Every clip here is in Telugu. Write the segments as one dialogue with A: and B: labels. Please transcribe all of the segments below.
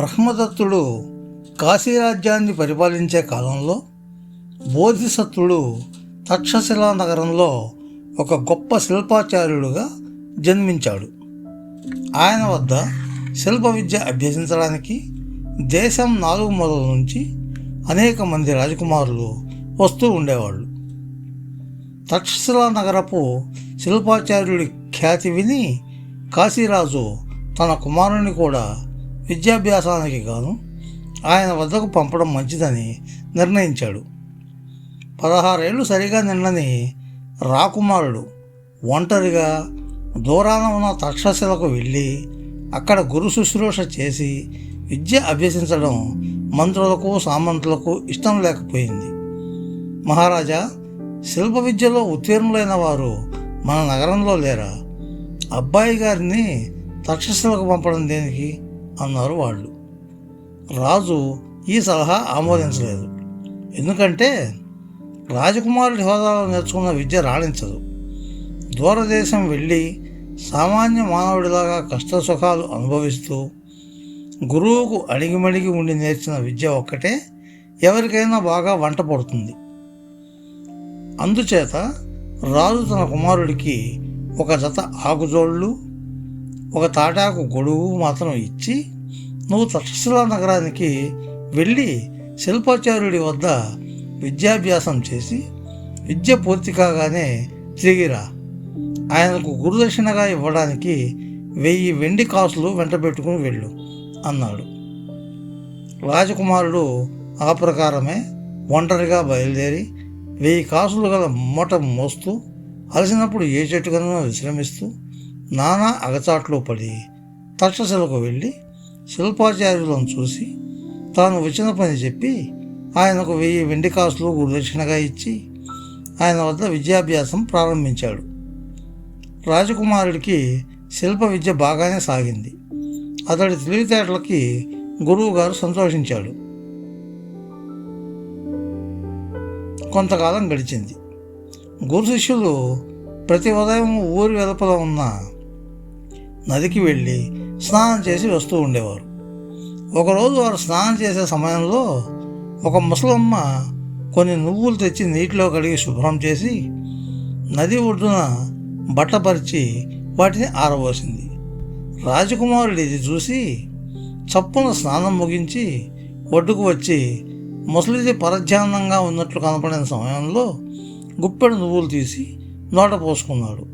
A: బ్రహ్మదత్తుడు కాశీరాజ్యాన్ని పరిపాలించే కాలంలో బోధిసత్వుడు తక్షశిలా నగరంలో ఒక గొప్ప శిల్పాచార్యుడుగా జన్మించాడు. ఆయన వద్ద శిల్ప విద్య అభ్యసించడానికి దేశం నాలుగు మూలల నుంచి అనేక మంది రాజకుమారులు వస్తూ ఉండేవాళ్ళు. తక్షశిలా నగరపు శిల్పాచార్యుడి ఖ్యాతి విని కాశీరాజు తన కుమారుని కూడా విద్యాభ్యాసానికి గాను ఆయన వద్దకు పంపడం మంచిదని నిర్ణయించాడు. పదహారేళ్ళు సరిగా నిన్నని రాకుమారుడు ఒంటరిగా దూరాన ఉన్న తక్షశిలకు వెళ్ళి అక్కడ గురు శుశ్రూష చేసి విద్య అభ్యసించడం మంత్రులకు సామంతులకు ఇష్టం లేకపోయింది. మహారాజా శిల్ప విద్యలో ఉత్తీర్ణులైన వారు మన నగరంలో లేరా? అబ్బాయి గారిని తక్షశిలకు పంపడం దేనికి? అన్నారు వాళ్ళు. రాజు ఈ సలహా ఆమోదించలేదు. ఎందుకంటే రాజకుమారుడి హోదాలో నేర్చుకున్న విద్య రాణించదు. దూరదేశం వెళ్ళి సామాన్య మానవుడిలాగా కష్ట సుఖాలు అనుభవిస్తూ గురువుకు అడిగిమడిగి ఉండి నేర్చిన విద్య ఒక్కటే ఎవరికైనా బాగా వంట పడుతుంది. అందుచేత రాజు తన కుమారుడికి ఒక జత ఆకుజోళ్ళు ఒక తాటాకు గొడుగు మాత్రం ఇచ్చి నువ్వు తక్షశిలా నగరానికి వెళ్ళి శిల్పాచార్యుడి వద్ద విద్యాభ్యాసం చేసి విద్య పూర్తి కాగానే తిరిగిరా ఆయనకు గురుదక్షిణగా ఇవ్వడానికి వెయ్యి వెండి కాసులు వెంటబెట్టుకుని వెళ్ళు అన్నాడు. రాజకుమారుడు ఆ ప్రకారమే ఒంటరిగా బయలుదేరి వెయ్యి కాసులు గల మూట మోస్తూ అలసినప్పుడు ఏ చెట్టుకనో విశ్రమిస్తూ నానా అగచాట్లు పడి తక్షశిలకు వెళ్ళి శిల్పాచార్యులను చూసి తాను వచ్చిన పని చెప్పి ఆయనకు వెయ్యి వెండి కాసులు గురుదక్షిణగా ఇచ్చి ఆయన వద్ద విద్యాభ్యాసం ప్రారంభించాడు. రాజకుమారుడికి శిల్ప విద్య బాగానే సాగింది. అతడి తెలివితేటలకి గురువు గారు సంతోషించాడు. కొంతకాలం గడిచింది. గురు శిష్యులు ప్రతి ఉదయం ఊరి వెలుపల ఉన్న నదికి వెళ్ళి స్నానం చేసి వస్తూ ఉండేవారు. ఒకరోజు వారు స్నానం చేసే సమయంలో ఒక ముసలమ్మ కొన్ని నువ్వులు తెచ్చి నీటిలో కడిగి శుభ్రం చేసి నది ఒడ్డున బట్టపరిచి వాటిని ఆరబోసింది. రాజకుమారుడు ఇది చూసి చప్పున స్నానం ముగించి ఒడ్డుకు వచ్చి ముసలిది పరధ్యానంగా ఉన్నట్లు కనపడిన సమయంలో గుప్పెడు నువ్వులు తీసి నోట పోసుకున్నాడు.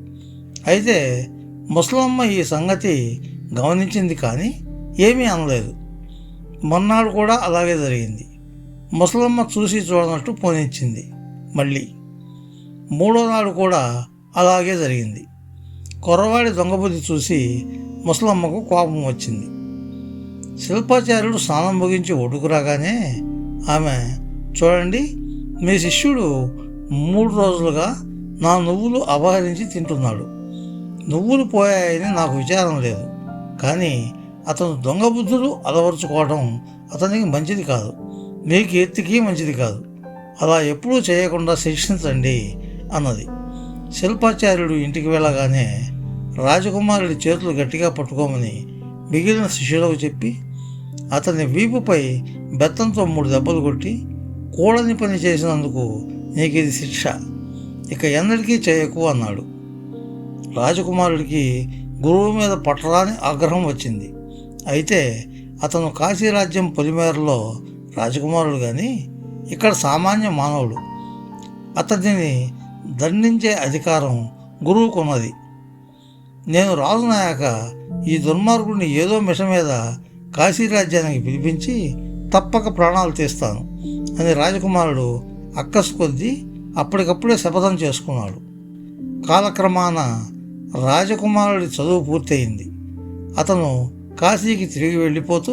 A: అయితే ముసలమ్మ ఈ సంగతి గమనించింది కానీ ఏమీ అనలేదు. మొన్నాడు కూడా అలాగే జరిగింది. ముసలమ్మ చూసి చూడనట్టు పోనిచ్చింది. మళ్ళీ మూడో నాడు కూడా అలాగే జరిగింది. కుర్రవాడి దొంగబుద్ధి చూసి ముసలమ్మకు కోపం వచ్చింది. శిల్పాచార్యుడు స్నానం ముగించి ఒడుకురాగానే ఆమె చూడండి మీ శిష్యుడు మూడు రోజులుగా నా నువ్వులు అపహరించి తింటున్నాడు. నువ్వులు పోయాయని నాకు విచారం లేదు. కానీ అతను దొంగ బుద్ధులు అలవరుచుకోవడం అతనికి మంచిది కాదు. మీ కీర్తికి మంచిది కాదు. అలా ఎప్పుడూ చేయకుండా శిక్షించండి అన్నది. శిల్పాచార్యుడు ఇంటికి వెళ్ళగానే రాజకుమారుడి చేతులు గట్టిగా పట్టుకోమని మిగిలిన శిష్యులకు చెప్పి అతని వీపుపై బెత్తంతో మూడు దెబ్బలు కొట్టి కూడని పని చేసినందుకు నీకు ఇది శిక్ష. ఇక ఎన్నటికీ చేయకు అన్నాడు. రాజకుమారుడికి గురువు మీద పట్టరాని ఆగ్రహం వచ్చింది. అయితే అతను కాశీరాజ్యం పొలిమేరలో రాజకుమారుడు కానీ ఇక్కడ సామాన్య మానవుడు. అతడిని దండించే అధికారం గురువుకున్నది. నేను రాజునాయాక ఈ దుర్మార్గుడిని ఏదో మిష మీద కాశీరాజ్యానికి పిలిపించి తప్పక ప్రాణాలు తీస్తాను అని రాజకుమారుడు అక్కసు కొద్దీ అప్పటికప్పుడే శపథం చేసుకున్నాడు. కాలక్రమాన రాజకుమారుడి చదువు పూర్తయింది. అతను కాశీకి తిరిగి వెళ్ళిపోతూ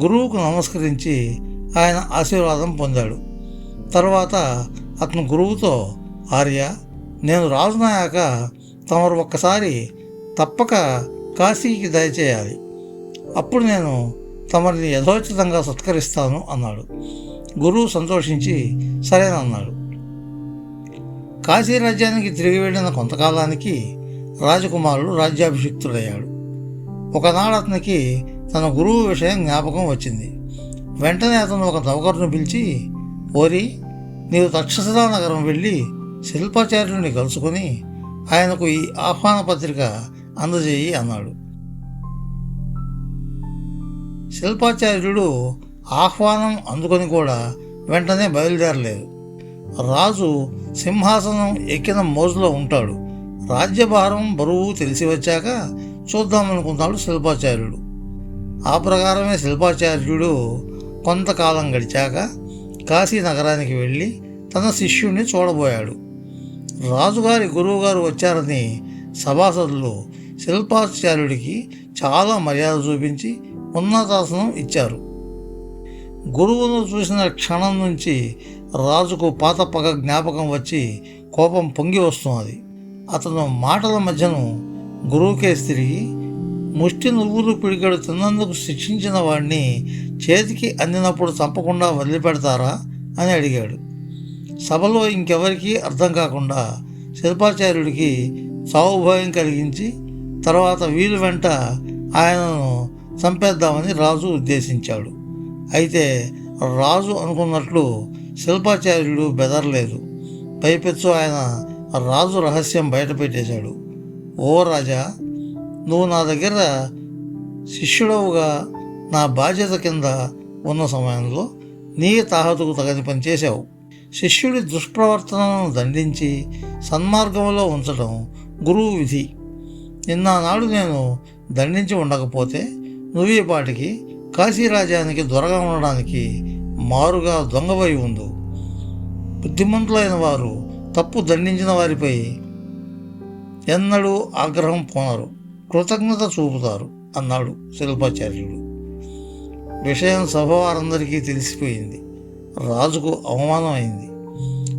A: గురువుకు నమస్కరించి ఆయన ఆశీర్వాదం పొందాడు. తర్వాత అతను గురువుతో ఆర్య నేను రాజునాయాక తమరు ఒక్కసారి తప్పక కాశీకి దయచేయాలి. అప్పుడు నేను తమరిని యథోచితంగా సత్కరిస్తాను అన్నాడు. గురువు సంతోషించి సరేనన్నాడు కాశీ రాజ్యానికి తిరిగి వెళ్ళిన కొంతకాలానికి రాజకుమారుడు రాజ్యాభిషిక్తుడయ్యాడు. ఒకనాడు అతనికి తన గురువు విషయం జ్ఞాపకం వచ్చింది. వెంటనే అతను ఒక నౌకరును పిలిచి ఓరి నీవు తక్షశిలా నగరం వెళ్ళి శిల్పాచార్యుడిని కలుసుకొని ఆయనకు ఈ ఆహ్వాన పత్రిక అందజేయి అన్నాడు. శిల్పాచార్యుడు ఆహ్వానం అందుకొని కూడా వెంటనే బయలుదేరలేదు. రాజు సింహాసనం ఎక్కిన మోజులో ఉంటాడు. రాజ్యభారం బరువు తెలిసి వచ్చాక చూద్దామనుకున్నాడు శిల్పాచార్యుడు. ఆ ప్రకారమే శిల్పాచార్యుడు కొంతకాలం గడిచాక కాశీ నగరానికి వెళ్ళి తన శిష్యుణ్ణి చూడబోయాడు. రాజుగారి గురువుగారు వచ్చారని సభాసదులు శిల్పాచార్యుడికి చాలా మర్యాద చూపించి ఉన్నతాసనం ఇచ్చారు. గురువును చూసిన క్షణం నుంచి రాజుకు పాత పగ జ్ఞాపకం వచ్చి కోపం పొంగి వస్తున్నది. అతను మాటల మధ్యను గురువుకేసి తిరిగి ముష్టి నువ్వులు పిడికడు తిన్నందుకు శిక్షించిన వాడిని చేతికి అందినప్పుడు చంపకుండా వదిలిపెడతారా? అని అడిగాడు. సభలో ఇంకెవరికీ అర్థం కాకుండా శిల్పాచార్యుడికి సావు భయం కలిగించి తర్వాత వీలు వెంట ఆయనను చంపేద్దామని రాజు ఉద్దేశించాడు. అయితే రాజు అనుకున్నట్లు శిల్పాచార్యుడు బెదరలేదు. పైపెచ్చు ఆయన రాజు రహస్యం బయటపెట్టేశాడు. ఓ రాజా నువ్వు నా దగ్గర శిష్యుడవుగా నా బాధ్యత కింద ఉన్న సమయంలో నీ తాహతుకు తగని పని చేశావు. శిష్యుడి దుష్ప్రవర్తనను దండించి సన్మార్గంలో ఉంచడం గురువు విధి. నిన్న నాడు నేను దండించి ఉండకపోతే నువ్వు ఈ పాటికి కాశీరాజ్యానికి దొరగా ఉండడానికి మారుగా దొంగవై ఉండు. బుద్ధిమంతులైన వారు తప్పు దండించిన వారిపై ఎన్నడూ ఆగ్రహం పోనరు. కృతజ్ఞత చూపుతారు అన్నాడు శిల్పాచార్యుడు. విషయం సభ వారందరికీ తెలిసిపోయింది. రాజుకు అవమానం అయింది.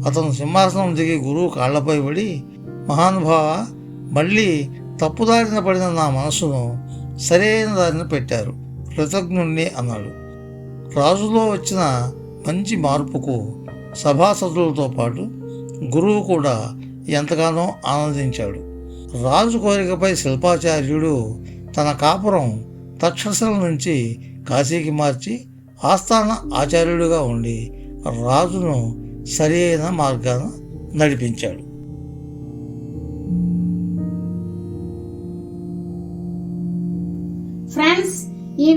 A: అతను సింహాసనం దిగి గురువు కాళ్ళపై పడి మహానుభావ మళ్ళీ తప్పుదారిన పడిన నా మనసును సరైన దారిన పెట్టారు. కృతజ్ఞుణ్ణి అన్నాడు. రాజులో వచ్చిన మంచి మార్పుకు సభాసదులతో పాటు గురువు కూడా ఎంతగానో ఆనందించాడు. రాజు కోరికపై శిల్పాచార్యుడు తన కాపురం తక్షశిల నుంచి కాశీకి మార్చి ఆస్థాన ఆచార్యుడిగా ఉండి రాజును సరైన మార్గాన నడిపించాడు.